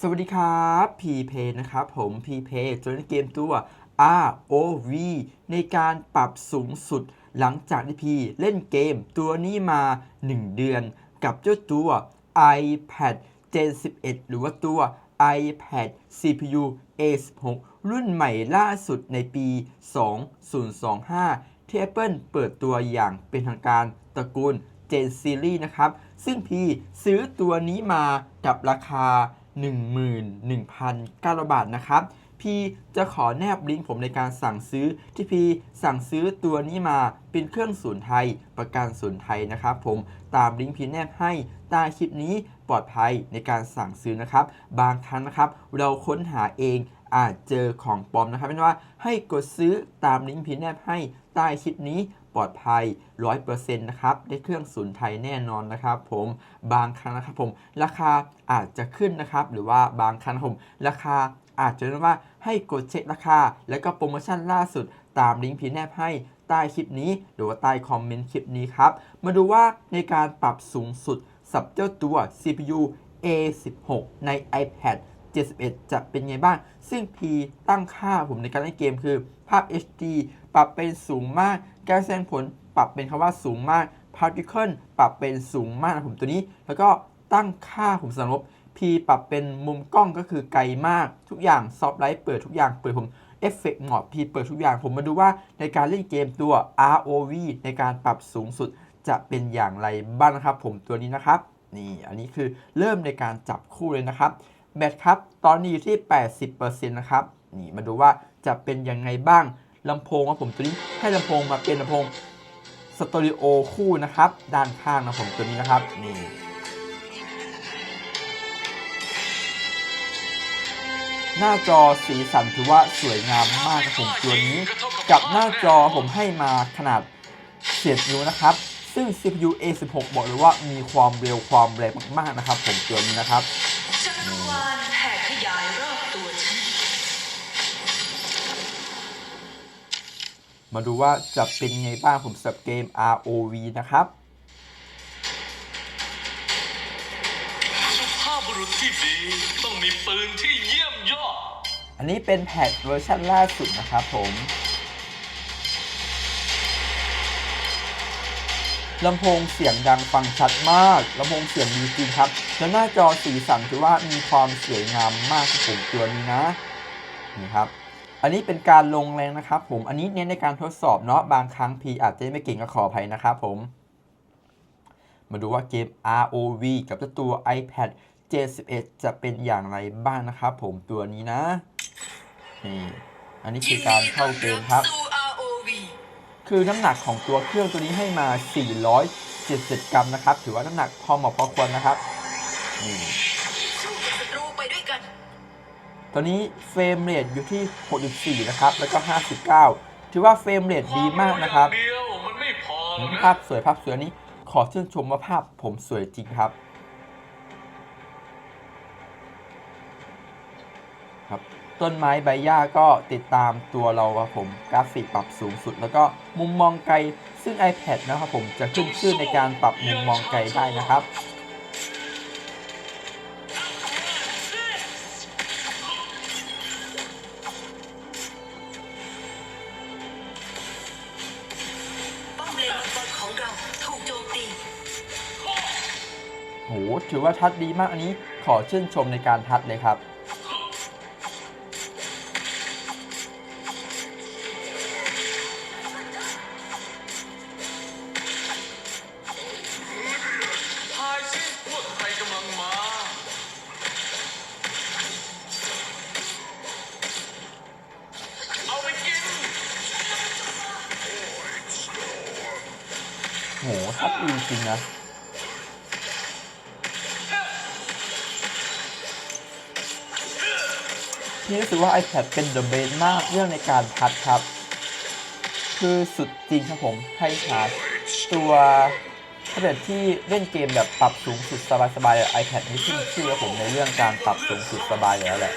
สวัสดีครับพีเพนะครับผมพีเพจะเล่นเกมตัว ROV ในการปรับสูงสุดหลังจากที่พีเล่นเกมตัวนี้มา 1 เดือน กับเจ้าตัว iPad Gen 11 หรือว่าตัว iPad CPU A16 รุ่นใหม่ล่าสุดในปี 2025 ที่ Apple เปิดตัวอย่างเป็นทางการตระกูล Gen Series นะครับ ซึ่งพีซื้อตัวนี้มากับราคา 11,900 บาทนะครับ พี่จะขอแนบลิงก์ผมในการสั่งซื้อที่พี่สั่งซื้อตัวนี้มาเป็นเครื่องศูนย์ไทย ประกันศูนย์ไทยนะครับผมตามลิงก์พี่แนบให้ใต้คลิปนี้ปลอดภัยในการสั่งซื้อนะครับ บางครั้งนะครับ เราค้นหาเองอาจเจอของปลอมนะครับเป็นว่าให้กดซื้อตามลิงก์พี่แนบให้ใต้คลิปนี้ ปลอดภัย 100%นะครับได้เครื่องศูนย์ไทยแน่นอนนะครับ ผมบางครั้งนะครับผมราคาอาจจะขึ้นนะครับ หรือว่าบางครั้งผมราคาอาจจะเรียกว่าให้กดเช็คราคา แล้วก็โปรโมชั่นล่าสุดตามลิงก์พี่แนบให้ใต้คลิปนี้ หรือว่าใต้คอมเมนต์คลิปนี้ครับ มาดูว่าในการปรับสูงสุดสับเจ้าตัว CPU A16 ใน iPad 71 จะเป็นไงบ้าง ซึ่ง P ตั้งค่าผมในการเล่นเกมคือ ภาพ HD ปรับเป็นสูงมาก การแสดงผลปรับเป็นคำว่าสูงมาก Particle ปรับเป็นสูงมากนะผมตัวนี้ แล้วก็ตั้งค่าผมสำลบ P ปรับเป็นมุมกล้องก็คือไกลมาก ทุกอย่างซอฟต์ไลท์เปิดทุกอย่างเปิดผมเอฟเฟกต์หมอด P เปิดทุกอย่าง ผมมาดูว่าในการเล่นเกมตัว ROV ในการปรับสูงสุดจะเป็นอย่างไรบ้างนะครับ ผมตัวนี้นะครับนี่อันนี้คือเริ่มในการจับคู่เลยนะครับ แบตครับ ตอนนี้อยู่ที่ 80%นะครับ นี่มาดูว่าจะเป็นยังไงบ้างลำโพงครับผมตัวนี้ให้ลำโพงมาเป็นลำโพงสตอริโอคู่นะครับ ด้านข้างนะผมตัวนี้นะครับ นี่หน้าจอสีสันถือว่าสวยงามมากครับผมตัวนี้ กับหน้าจอผมให้มาขนาดเสียดนิ้วนะครับ ซึ่ง CPU A16 บอกเลยว่ามีความเร็วความแรงมากๆนะครับ ผมตัวนี้นะครับ จักรวาลแผ่ขยายรอบตัวฉัน มาดูว่าจะเป็นไงบ้างผมสำหรับเกม ROV นะครับสุภาพบุรุษที่ดีต้องมีปืนที่เยี่ยมยอด อันนี้เป็นแพทเวอร์ชันล่าสุดนะครับผมลำโพงเสียงดังฟังชัดมากลำโพงเสียงดีจริงครับ แล้วหน้าจอสีสันถือว่ามีความสวยงามมากครับผมตัวนี้นะ นี่ครับ อันนี้เป็นการลงแรงนะครับผม อันนี้เน้นในการทดสอบเนาะ บางครั้งพีอาจจะไม่เก่งก็ขออภัยนะครับผม มาดูว่าเกม ROV กับเจ้าตัว iPad J11 จะเป็นอย่างไรบ้างนะครับผมตัวนี้นะ นี่ อันนี้คือการเข้าเกมครับสู่ ROV คือน้ำหนักของตัวเครื่องตัวนี้ให้มา 470 กรัมนะครับ ถือว่าน้ำหนักพอเหมาะพอควรนะครับ นี่ ตัวนี้เฟรมเรทอยู่ที่ 64 นะครับ แล้วก็ 59 ถือว่าเฟรมเรทดีมากนะครับเดียวมันไม่พอนะภาพสวยภาพสวยอันนี้ขอชื่นชมว่าภาพผมสวยจริงครับ ครับ ต้นไม้ใบหญ้าก็ติดตามตัวเราครับผมกราฟิกปรับสูงสุด แล้วก็มุมมองไกลซึ่ง iPad นะครับผมจะขึ้นชื่อในการปรับมุมมองไกลได้นะครับ โหถือว่าทัดดีมากอันนี้ขอชื่นชมในการทัดเลยครับ ทายสิพวกใครกำลังมา เอาไปกิน โหทัดดีจริงนะ พี่รู้สึกว่า iPad เป็นเดอะเบสมากเรื่องในการพัดครับ คือสุดจริงครับผมให้หาตัวถ้าเกิดที่เล่นเกมแบบปรับสูงสุดสบายๆ iPad นี่ขึ้นชื่อครับผมในเรื่องการปรับสูงสุดสบายแล้วแหละ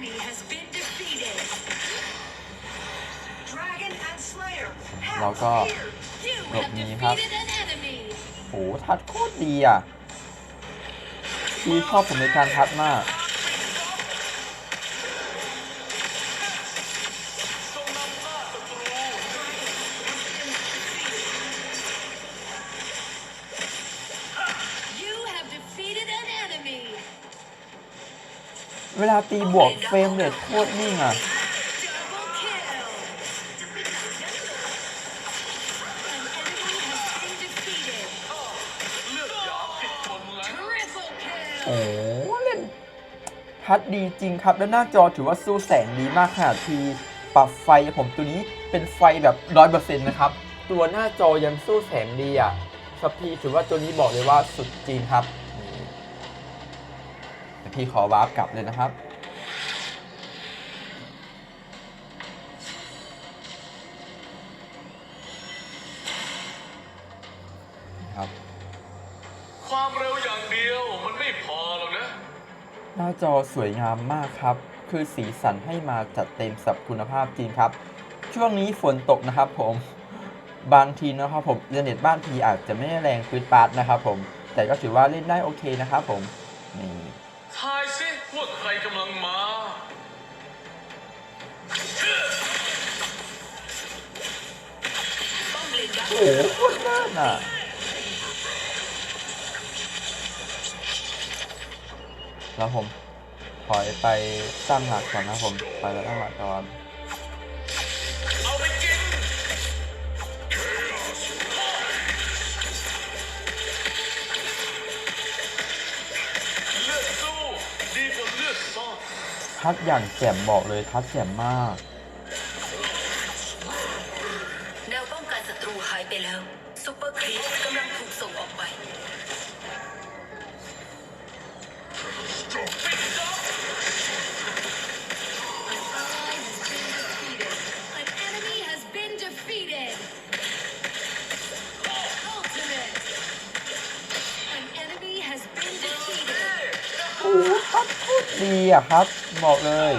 enemy has been defeated. Dragon and Slayer have แล้วก็ appeared. You have หลบหนีครับ defeated an enemy. โหทัดโคตรดีอะ ที่ชอบผมในการทัดมาก เวลาตีบวกเฟรมเรทโคตรนิ่งอะ Double kill. An enemy has been defeated. เลือดหยามผิดคนแล้ว Triple kill. โอ้เล่นทัดดีจริงครับ แล้วหน้าจอถือว่าสู้แสงดีมากขนาดทีปรับไฟผมตัวนี้เป็นไฟแบบร้อยเปอร์เซ็นต์นะครับ ตัวหน้าจอยังสู้แสงดีอะสปีถือว่าตัวนี้บอกเลยว่าสุดจริงครับ พี่ขอวาร์ปกลับเลยนะครับ ครับ ความเร็วอย่างเดียวมันไม่พอหรอกนะ หน้าจอสวยงามมากครับ คือสีสันให้มาจัดเต็มสับคุณภาพจริงครับ ช่วงนี้ฝนตกนะครับผม บางทีนะครับผมอินเทอร์เน็ตบ้านทีอาจจะไม่ได้แรงปืนปาดนะครับผม แต่ก็ถือว่าเล่นได้โอเคนะครับผมนี่ท พว่าใครกำลังมา ป้อมเลนยักโอ้โหโคตรน่าน่ะแล้วผมถอยไปตั้งหลักก่อนนะผม ไปแล้วตั้งหลักก่อน ทัดอย่างแจ่มบอกเลยทัดแจ่มมากแนวป้องกันศัตรูหายไปแล้วซูเปอร์ครีปกำลังถูกส่งออกไป ฟรีอะครับ บอกเลย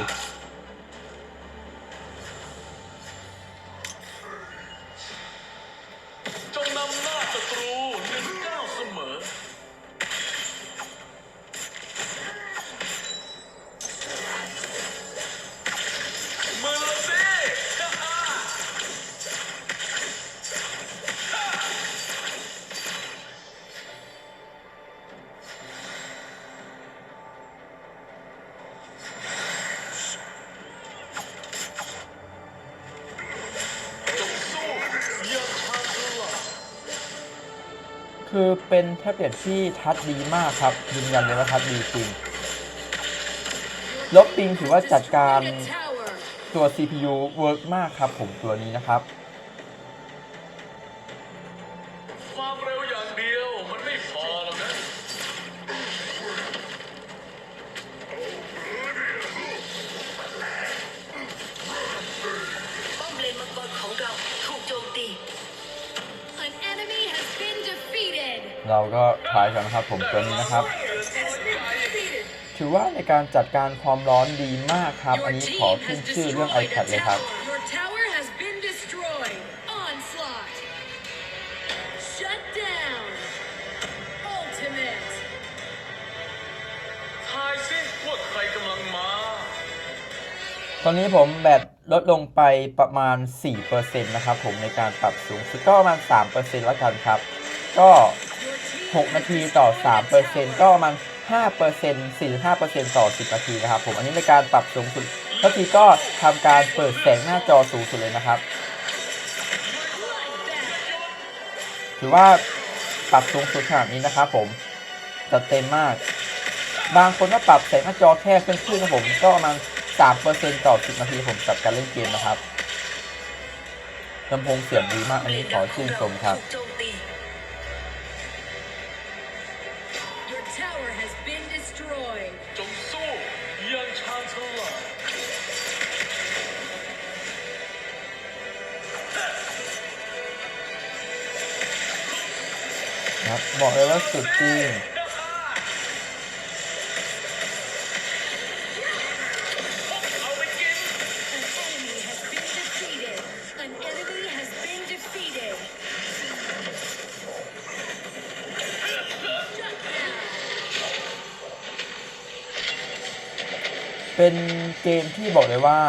คือเป็นแท็บเล็ตที่ทัดดีมากครับยืนยันเลยว่าทัดดีจริงลบปิงถือว่าจัดการตัว CPU เวิร์กมากครับผมตัวนี้นะครับความเร็วอย่าง เราก็ทายกันนะครับผมตัวนี้นะครับ Defeated. ถือว่าในการจัดการความร้อนดีมากครับ อันนี้ขอขึ้นชื่อเรื่อง iPad เลยครับ Your tower has been destroyed. Onslaught. Shut down. Ultimate. ทายสิว่าใครกำลังมาตอนนี้ผมแบตลดลงไปประมาณ 4%นะครับผมในการปรับสูงสุดก็ประมาณ 3%แล้วกันครับ ก็ Your team 6 นาทีต่อ 3%ก็ประมาณ 5% 45%ต่อ 10 นาทีนะครับผมอันนี้ในการปรับสูงสุดทัทีก็ทำการเปิดแสงหน้าจอสูงสุดเลยนะครับ ถือว่าปรับสูงสุดขนาดนี้นะครับผมจัดเต็มมาก บางคนก็ปรับแสงหน้าจอแค่ครึ่งครึ่งๆครับผมก็ประมาณ 3%ต่อ 10 นาทีผมกับการเล่นเกมนะครับลำโพงเสียงดีมากอันนี้ขอชื่นชมครับ been destroyed. จงสู้อยังชาญฉลาดครับบอกเลยว่าสุดจริง เป็นเกมที่บอกเลยว่า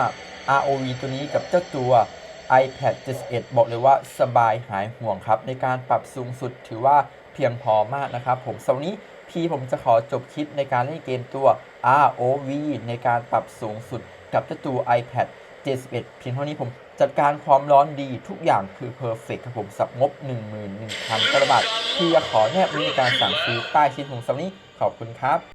ROV ตัวนี้กับเจ้าตัว iPad 71 บอกเลยว่าสบายหายห่วงครับ ในการปรับสูงสุดถือว่าเพียงพอมากนะครับ ผมสำหรับนี้พี่ผมจะขอจบคลิปในการเล่นเกมตัว ROV ในการปรับสูงสุดกับเจ้าตัว iPad 71เพียงเท่านี้ผมจัดการความร้อนดีทุกอย่างคือเพอร์เฟกครับผมสับงบ 11,000กระบาทพี่จะขอแนบลิงก์ในการสั่งซื้อใต้ชิ้นผมสำหรับนี้ขอบคุณครับ